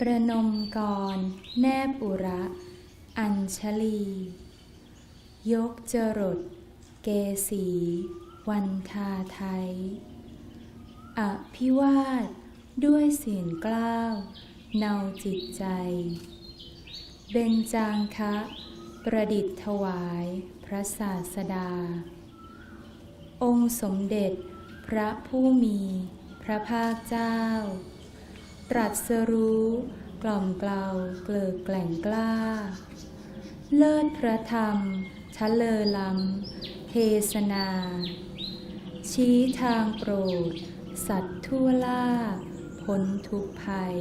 ประนมกร แนบอุระ อัญชลี ยกจรด เกสี วันทาไทย อภิวาท ด้วยเสียงกล้าวเนาจิตใจ เบญจางคะ ประดิษฐ์ถวายพระศาสดา องค์สมเด็จพระผู้มีพระภาคเจ้า ตรัสรู้ กล่อมเกลาเกลิกแกล่งกล้า เลิศพระธรรมชะเลอล้ำเทศนา ชี้ทางโปรด สัตว์ทั่วล่าพ้นทุกภัย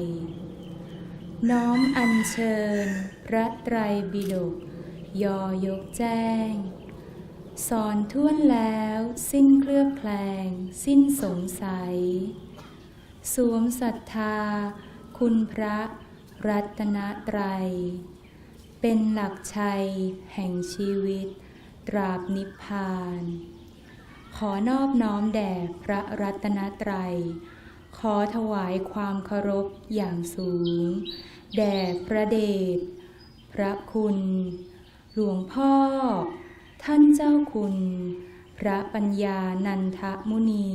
น้อมอัญเชิญ พระไตรปิฎกยอยกแจ้ง สอนท่วนแล้วสิ้นเคลือบแคลง สิ้นสงสัย สวมศรัทธา คุณพระรัตนตรัย เป็นหลักชัย แห่งชีวิต ตราบนิพพาน ขอนอบน้อมแด่พระรัตนตรัย ขอถวายความเคารพอย่างสูง แด่พระเดช พระคุณ หลวงพ่อ ท่านเจ้าคุณ พระปัญญานันทมุนี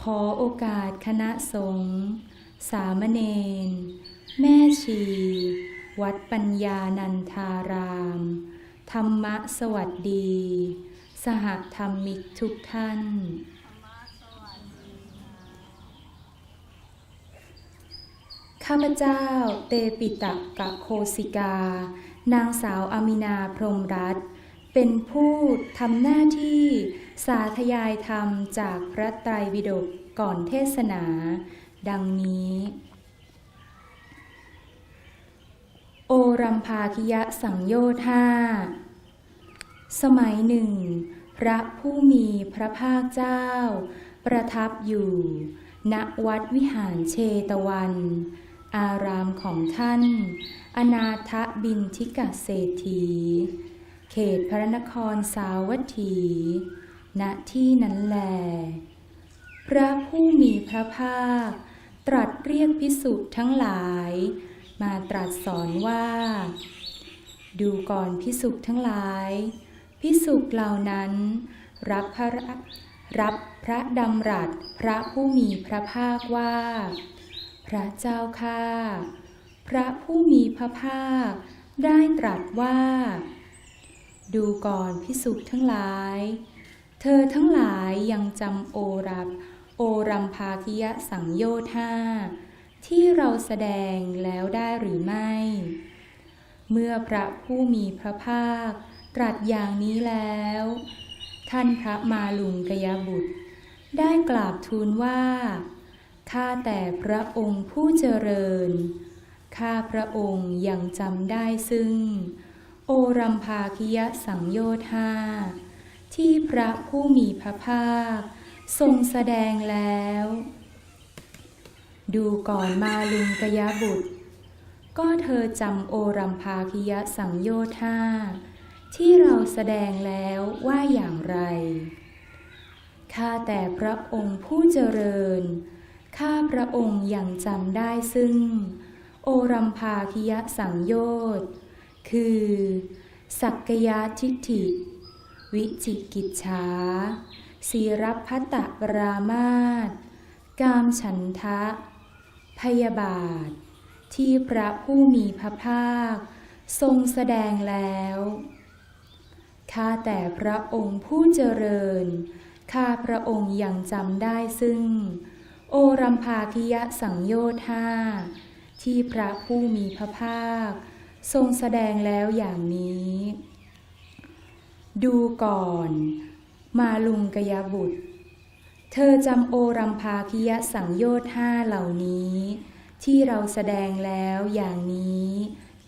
ขอโอกาสคณะสงฆ์สามเณรแม่ชี วัดปัญญานันทาราม ธรรมะสวัสดี สหธรรมิกทุกท่าน ข้าพเจ้าเตปิตะกะโคสิกา นางสาวอามินาพรมรัตน์ เป็นผู้ทำหน้าที่สาธยายธรรมจากพระไตรปิฎกก่อนเทศนา ดังนี้ โอรัมภาคิยะสังโยธห้าสมัยหนึ่ง พระผู้มีพระภาคเจ้า ประทับอยู่ ณวัดวิหารเชตวัน อารามของท่าน อนาถบินทิกะเศรษฐี เขตพระนครสาวัตถี ณ ที่นั้นแล พระผู้มีพระภาค ตรัสเรียกพิสุทั้งหลาย มาตรัสสอนว่า ดูก่อนพิสุทั้งหลาย พิสุเหล่านั้น รับพระรับพระดำรัสพระผู้มีพระภาคว่า พระเจ้าข้าพระผู้มีพระภาคได้ตรัสว่า ดูก่อนพิสุทั้งหลาย เธอทั้งหลายยังจำโอรับโอรัมภาคิยะสังโยธาที่เราแสดงแล้วได้หรือไม่ เมื่อพระผู้มีพระภาค ตรัสอย่างนี้แล้ว ท่านพระมาลุงกยบุตร ได้กราบทูลว่า ข้าแต่พระองค์ผู้เจริญ ข้าพระองค์ยังจำได้ซึ่ง โอรัมภาคิยะสังโยธาที่พระผู้มีพระภาค ทรงแสดงแล้ว ดูก่อนมาลุงกยบุตร ก็เธอจำโอรัมภาคิยะสังโยธาที่เราแสดงแล้วว่าอย่างไร ข้าแต่พระองค์ผู้เจริญ ข้าพระองค์ยังจำได้ซึ่ง โอรัมภาคิยะสังโยชน์ คือ สักกยาทิฏฐิ วิจิกิจฉาสีรับพัตตปรามาตกามฉันทะ พยาบาท ที่พระผู้มีพระภาค ทรงแสดงแล้วข้าแต่พระองค์ผู้เจริญ ข้าพระองค์ยังจำได้ซึ่ง โอรัมภาคิยะสังโยธาที่พระผู้มีพระภาค ทรงแสดงแล้วอย่างนี้ ดูก่อน มาลุงกยบุตร เธอจำโอรัมภาคิยสังโยธห้าเหล่านี้ ที่เราแสดงแล้วอย่างนี้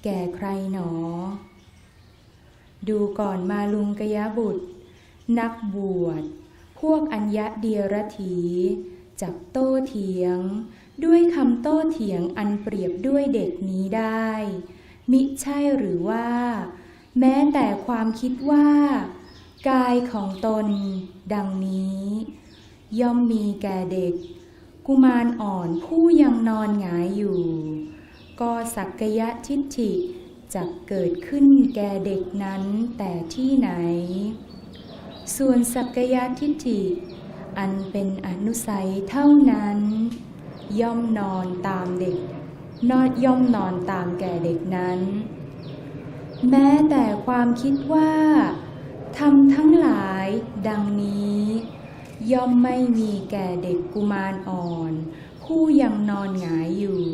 แก่ใครหนอ ดูก่อนมาลุงกยบุตร นักบวช พวกอัญญะเดียรถีจับโต้เถียง ด้วยคำโต้เถียงอันเปรียบด้วยเด็กนี้ได้ มิใช่หรือว่า แม้แต่ความคิดว่า กายของตน ดังนี้ ย่อมมีแก่เด็ก กุมารอ่อนผู้ยังนอนหงายอยู่ ก็สักกยะทิฏฐิจะเกิดขึ้นแก่เด็กนั้นแต่ที่ไหน ส่วนสักกยะทิฏฐิ อันเป็นอนุสัยเท่านั้น ย่อมนอนตามเด็ก นอดย่อมนอนตามแก่เด็กนั้น แม้แต่ความคิดว่าทำทั้งหลายดังนี้ ย่อมไม่มีแก่เด็กกุมารอ่อน ผู้ยังนอนหงายอยู่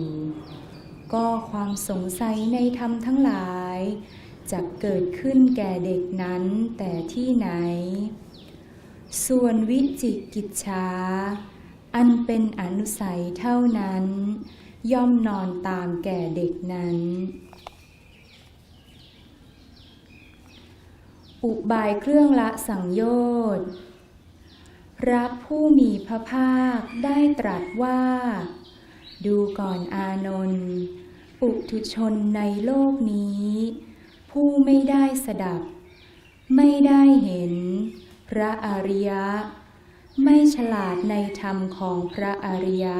ก็ความสงสัยในธรรมทั้งหลายจะเกิดขึ้นแก่เด็กนั้นแต่ที่ไหน ส่วนวิจิกิจฉาอันเป็นอนุสัยเท่านั้น ย่อมนอนตามแก่เด็กนั้น อุบายเครื่องละสังโยชน์พระผู้มีพระภาคได้ตรัสว่า ดูก่อนอานนท์ปุถุชนในโลกนี้ ผู้ไม่ได้สดับ ไม่ได้เห็น พระอริยะ ไม่ฉลาดในธรรมของพระอริยะ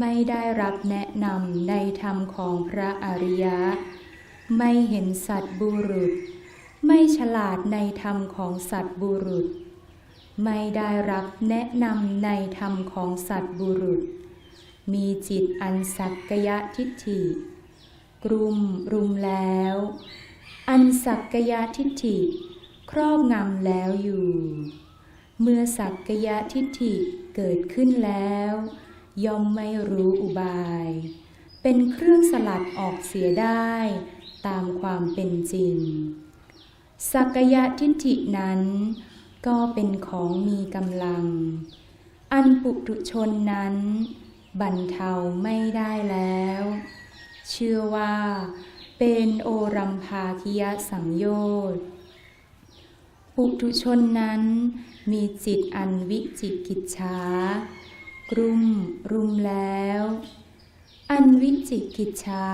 ไม่ได้รับแนะนำในธรรมของพระอริยะ ไม่เห็นสัตบุรุษ ไม่ฉลาดในธรรมของสัตบุรุษ ไม่ได้รับแนะนำในธรรมของสัตบุรุษ มีจิตอันสักกยะทิฏฐิกลุ่มรุมแล้ว อันสักกยะทิฏฐิ ครอบงำแล้วอยู่ เมื่อสักกยะทิฏฐิเกิดขึ้นแล้ว ย่อมไม่รู้อุบาย เป็นเครื่องสลัดออกเสียได้ตามความเป็นจริง สักยะทิฏฐินั้น ก็เป็นของมีกำลัง อันปุถุชนนั้นบรรเทาไม่ได้แล้ว เชื่อว่าเป็นโอรัมภาคิยสังโยชน์ปุถุชนนั้นมีจิตอันวิจิกิจฉา กรุ่ม รุมแล้ว อันวิจิกิจฉา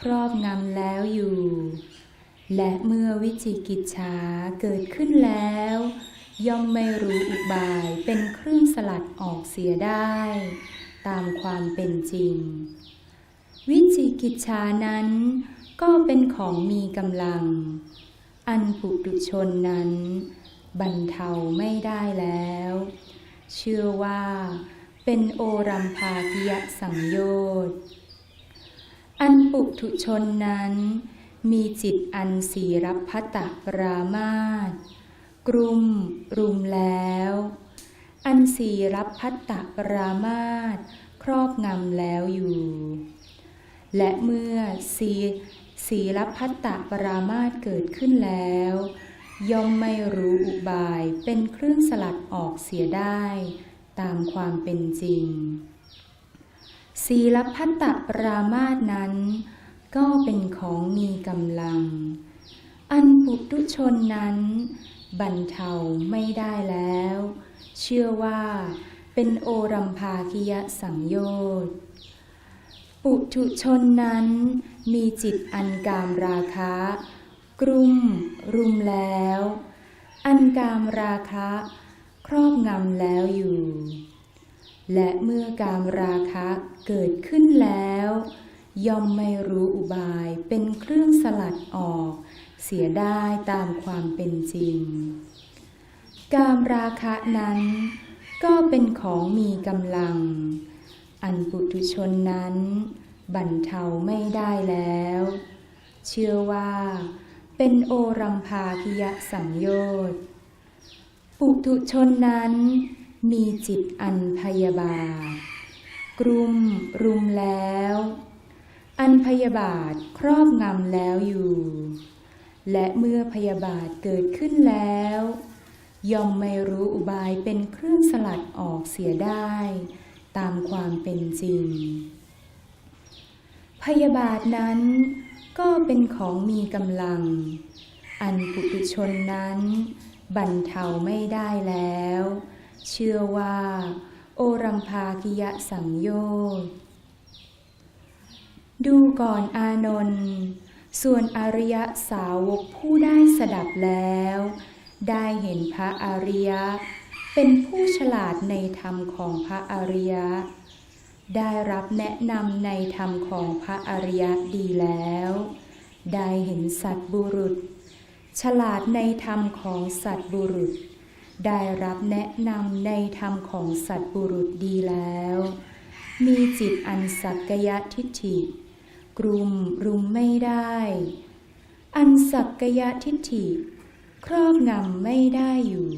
ครอบงำแล้วอยู่ และเมื่อวิจิกิจฉาเกิดขึ้นแล้ว ย่อมไม่รู้อุบายเป็นเครื่องสลัดออกเสียได้ ตามความเป็นจริง วิจิกิจฉานั้น ก็เป็นของมีกำลัง อันปุถุชนนั้นบรรเทาไม่ได้แล้ว เชื่อว่า เป็นโอรัมภากิยสังโยชน์ อันปุถุชนนั้น มีจิตอันสีรับพัตตปรามาตกรุมรุมแล้ว อันสีรับพัตตปรามาตครอบงำแล้วอยู่ และเมื่อสีสีรับพัตตปรามาตเกิดขึ้นแล้ว ย่อมไม่รู้อุบายเป็นเครื่องสลัดออกเสียได้ ตามความเป็นจริง ศีลพันตตปรามาสนั้น ก็เป็นของมีกำลัง อันปุถุชนนั้น บรรเทาไม่ได้แล้ว เชื่อว่าเป็นโอรัมภาคิยสังโยชน์ปุถุชนนั้นมีจิตอันกามราคะ กลุ่ม รุมแล้ว อันกามราคะ ครอบงำแล้วอยู่ และเมื่อกามราคะเกิดขึ้นแล้ว ย่อมไม่รู้อุบายเป็นเครื่องสลัดออก เสียได้ตามความเป็นจริง กามราคะนั้น ก็เป็นของมีกำลัง อันปุถุชนนั้นบรรเทาไม่ได้แล้ว เชื่อว่าเป็นโอรัมภาคิยสังโยชน์ ปุถุชนนั้น มีจิตอันพยาบาทกลุ่มรุมแล้ว อันพยาบาทครอบงำแล้วอยู่ และเมื่อพยาบาทเกิดขึ้นแล้ว ย่อมไม่รู้อุบายเป็นเครื่องสลัดออกเสียได้ ตามความเป็นจริง พยาบาทนั้นก็เป็นของมีกำลัง อันปุถุชนนั้น บรรเทาไม่ได้แล้ว เชื่อว่า โอรัมภากิยสังโยชน์ดูก่อนอานนท์ส่วนอริยสาวกผู้ได้สดับแล้ว ได้เห็นพระอริยะ เป็นผู้ฉลาดในธรรมของพระอริยะ ได้รับแนะนำในธรรมของพระอริยะดีแล้ว ได้เห็นสัตบุรุษ ฉลาดในธรรมของสัตบุรุษ ได้รับแนะนำในธรรมของสัตบุรุษดีแล้ว มีจิตอันสักกยทิฏฐิ กลุ่มรุมไม่ได้ อันสักกยทิฏฐิ ครอบงำไม่ได้อยู่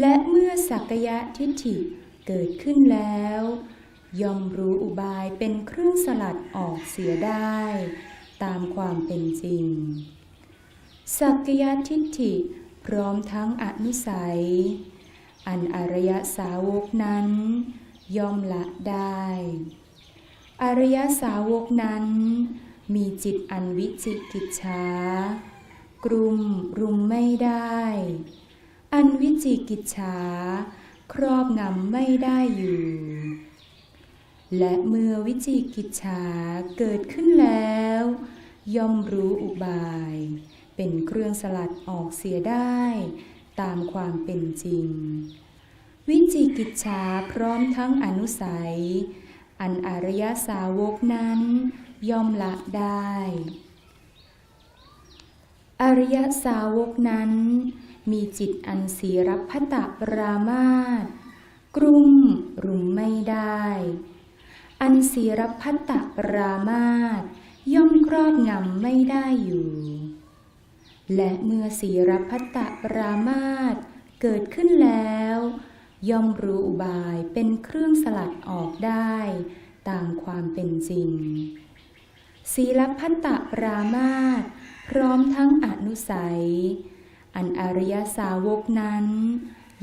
และเมื่อสักกยทิฏฐิเกิดขึ้นแล้วย่อมรู้อุบายเป็นเครื่องสลัดออกเสียได้ ตามความเป็นจริง สักกยทิฏฐิพร้อมทั้งอนุสัย อันอริยสาวกนั้น ย่อมละได้ อริยสาวกนั้น มีจิตอันวิจิกิจฉากลุ่มรุมไม่ได้ อันวิจิกิจฉาครอบงำไม่ได้อยู่ และเมื่อวิจิกิจฉาเกิดขึ้นแล้ว ย่อมรู้อุบาย เป็นเครื่องสลัดออกเสียได้ ตามความเป็นจริง วิจิกิจฉาพร้อมทั้งอนุสัย อันอริยสาวกนั้นย่อมละได้ อริยสาวกนั้น มีจิตอันสีรับพตะปรามาตกลุ่มรุมไม่ได้ อันสีรับพตะปรามาตย่อมครอบงำไม่ได้อยู่ และเมื่อสีรับพตปรามาตเกิดขึ้นแล้ว ย่อมรู้อุบายเป็นเครื่องสลัดออกได้ตามความเป็นจริง ศีลพัตตปรามาตพร้อมทั้งอนุสัย อันอริยสาวกนั้น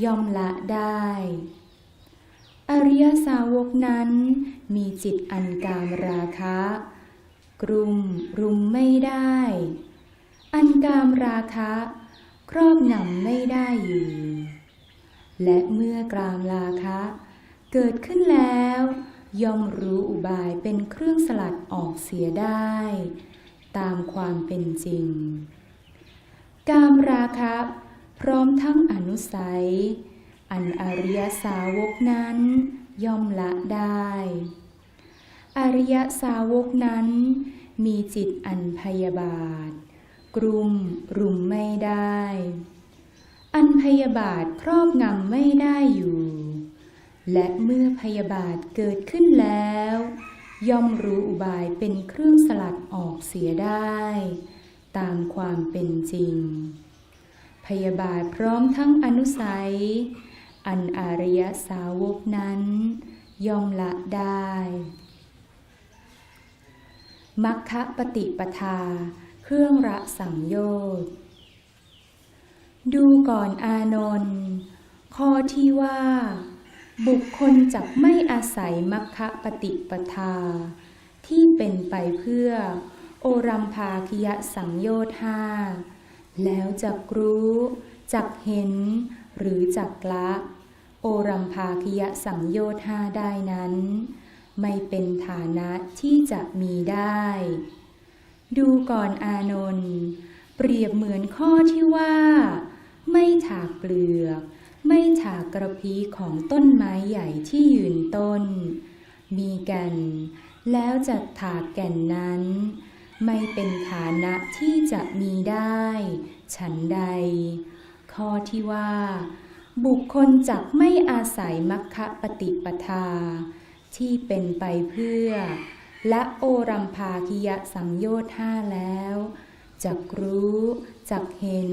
ย่อมละได้ อริยสาวกนั้น มีจิตอันกามราคะ กลุ่มรุมไม่ได้ อันกามราคะครอบงำไม่ได้อยู่ และเมื่อกามราคะ เกิดขึ้นแล้ว ย่อมรู้อุบายเป็นเครื่องสลัดออกเสียได้ ตามความเป็นจริง กามราคะ พร้อมทั้งอนุสัย อันอริยสาวกนั้น ย่อมละได้ อริยสาวกนั้นมีจิตอันพยาบาท กลุ่มรุมไม่ได้ อันพยาบาทครอบงำไม่ได้อยู่ และเมื่อพยาบาทเกิดขึ้นแล้ว ย่อมรู้อุบายเป็นเครื่องสลัดออกเสียได้ ตามความเป็นจริง พยาบาทพร้อมทั้งอนุสัย อันอริยสาวกนั้น ย่อมละได้มัคคะปฏิปทา เครื่องระสังโยชน์ดูก่อนอานนท์ข้อที่ว่า บุคคลจักไม่อาศัยมัคคะปฏิปทา ที่เป็นไปเพื่อ โอรัมภาคิยสังโยชน์ห้าแล้วจักรู้จักเห็น หรือจักละ โอรัมภาคิยสังโยชน์ห้าได้นั้น ไม่เป็นฐานะที่จะมีได้ ดูก่อนอานนท์เปรียบเหมือนข้อที่ว่า ไม่ถากเปลือก ไม่ถากกระพีของต้นไม้ใหญ่ที่ยืนต้น มีแกัน แล้วจะถากแก่นนั้น ไม่เป็นฐานะที่จะมีได้ ฉันใด ข้อที่ว่า บุคคลจักไม่อาศัยมัคคะปฏิปทา ที่เป็นไปเพื่อ และโอรัมภาคิยสังโยชน์ห้าแล้วจักรู้จักเห็น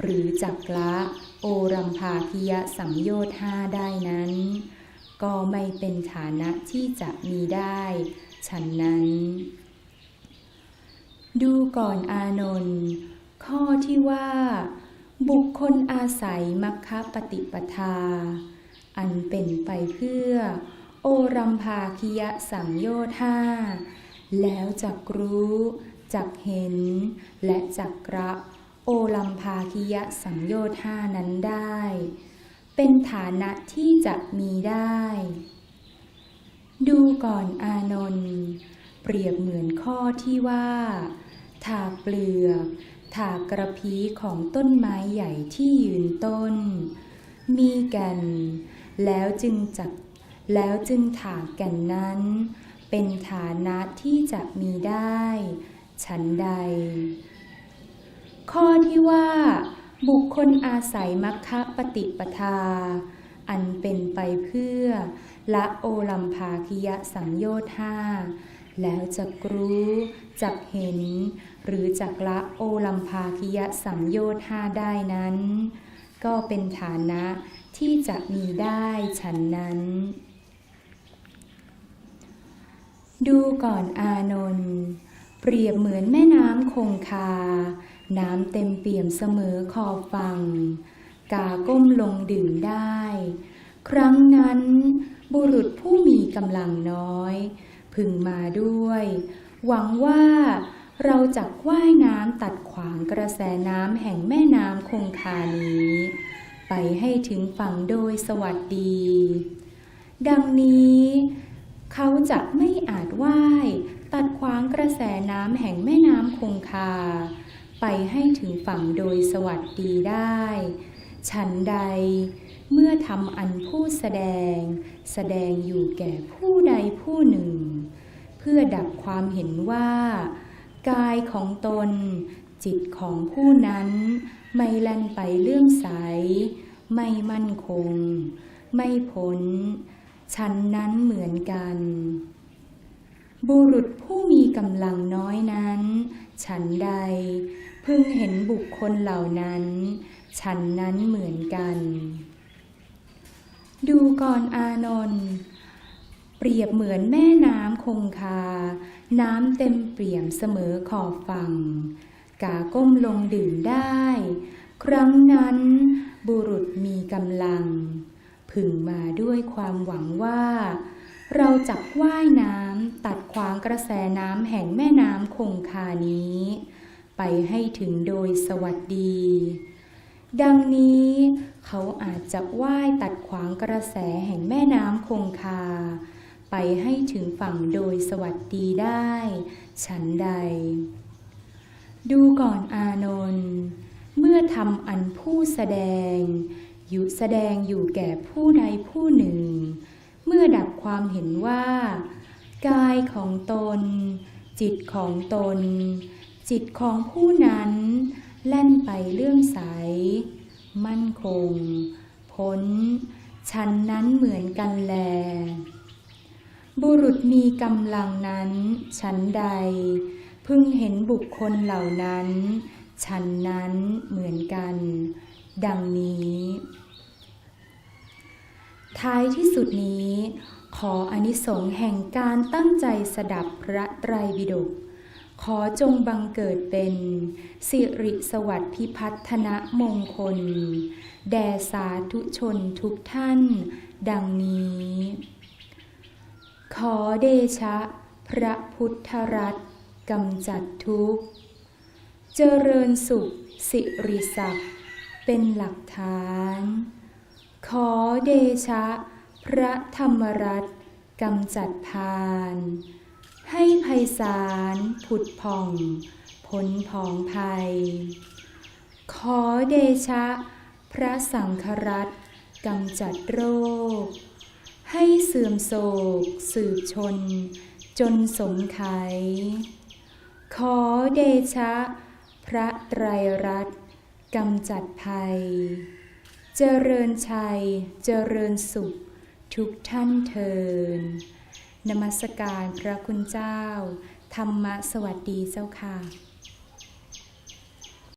หรือจักละโอรัมภาคิยสังโยชน์ห้าได้นั้น ก็ไม่เป็นฐานะที่จะมีได้ฉันนั้น ดูก่อนอานนท์ข้อที่ว่า บุคคลอาศัยมัคคปฏิปทา อันเป็นไปเพื่อ โอรัมภาคิยสังโยธาแล้วจักรู้จักเห็น และจักระโอลัมภาคิยสังโยธานั้นได้ เป็นฐานะที่จะมีได้ ดูก่อนอานนท์เปรียบเหมือนข้อที่ว่าถากเปลือกถากกระพีของต้นไม้ใหญ่ที่ยืนต้น มีแกันแล้วจึงจัก แล้วจึงถากแก่นนั้น เป็นฐานะที่จะมีได้ ฉันใด ข้อที่ว่า บุคคลอาศัยมัคคะปฏิปทา อันเป็นไปเพื่อ ละโอลัมภาคิยะสังโยชน์ห้าแล้วจะรู้จักเห็น หรือจักละโอลัมภาคิยะสังโยชน์ห้าได้นั้น ก็เป็นฐานะที่จะมีได้ฉันนั้น ดูก่อนอานนท์เปรียบเหมือนแม่น้ำคงคา น้ำเต็มเปี่ยมเสมอขอบฝั่ง กาก้มลงดื่มได้ ครั้งนั้น บุรุษผู้มีกำลังน้อย พึงมาด้วย หวังว่าเราจะว่ายน้ำตัดขวางกระแสน้ำแห่งแม่น้ำคงคานี้ ไปให้ถึงฝั่งโดยสวัสดี ดังนี้ เขาจะไม่อาจว่ายตัดขวางกระแสน้ำแห่งแม่น้ำคงคา ไปให้ถึงฝั่งโดยสวัสดีได้ ฉันใด เมื่อทำอันผู้แสดง แสดงอยู่แก่ผู้ใดผู้หนึ่ง เพื่อดับความเห็นว่า กายของตน จิตของผู้นั้น ไม่แล่นไปเลื่อมใส ไม่มั่นคง ไม่พ้น ฉันนั้นเหมือนกัน บุรุษผู้มีกำลังน้อยนั้น ฉันใดพึงเห็นบุคคลเหล่านั้น ฉันนั้นเหมือนกัน ดูก่อนอานนท์เปรียบเหมือนแม่น้ำคงคา น้ำเต็มเปี่ยมเสมอขอบฝั่ง กาก้มลงดื่มได้ ครั้งนั้นบุรุษมีกำลัง พึงมาด้วยความหวังว่า เราจักว่ายน้ำตัดขวางกระแสน้ำแห่งแม่น้ำคงคานี้ ไปให้ถึงโดยสวัสดี ดังนี้เขาอาจจะว่ายตัดขวางกระแสแห่งแม่น้ำคงคา ไปให้ถึงฝั่งโดยสวัสดีได้ ฉันใด ดูก่อนอานนท์เมื่อทำอันผู้แสดง อยู่แสดงอยู่แก่ผู้ใดผู้หนึ่ง เมื่อดับความเห็นว่า กายของตน จิตของตน จิตของผู้นั้น แล่นไปเลื่อมใส มั่นคง พ้นฉันนั้นเหมือนกันแล บุรุษมีกำลังนั้นฉันใด พึงเห็นบุคคลเหล่านั้นฉันนั้นเหมือนกัน ดังนี้ ท้ายที่สุดนี้ ขออนิสงส์แห่งการตั้งใจสดับพระไตรปิฎกขอจงบังเกิดเป็นสิริสวัสดิ์พิพัฒนมงคล แด่สาธุชนทุกท่าน ดังนี้ ขอเดชะ พระพุทธรัตน์กำจัดทุกข์ เจริญสุขสิริศักดิ์เป็นหลักฐาน ขอเดชะ พระธรรมรัตน์กำจัดพาน ให้ภัยสารผุดผ่องพ้นผองภัย ขอเดชะ พระสังฆรัตน์กำจัดโรค ให้เสื่อมโศกสืบชน จนสมไขขอเดชะ พระไตรรัตน์กำจัดภัย เจริญชัย เจริญสุข ทุกท่านเทินนมัสการพระคุณเจ้า ธรรมะสวัสดีเจ้าค่ะ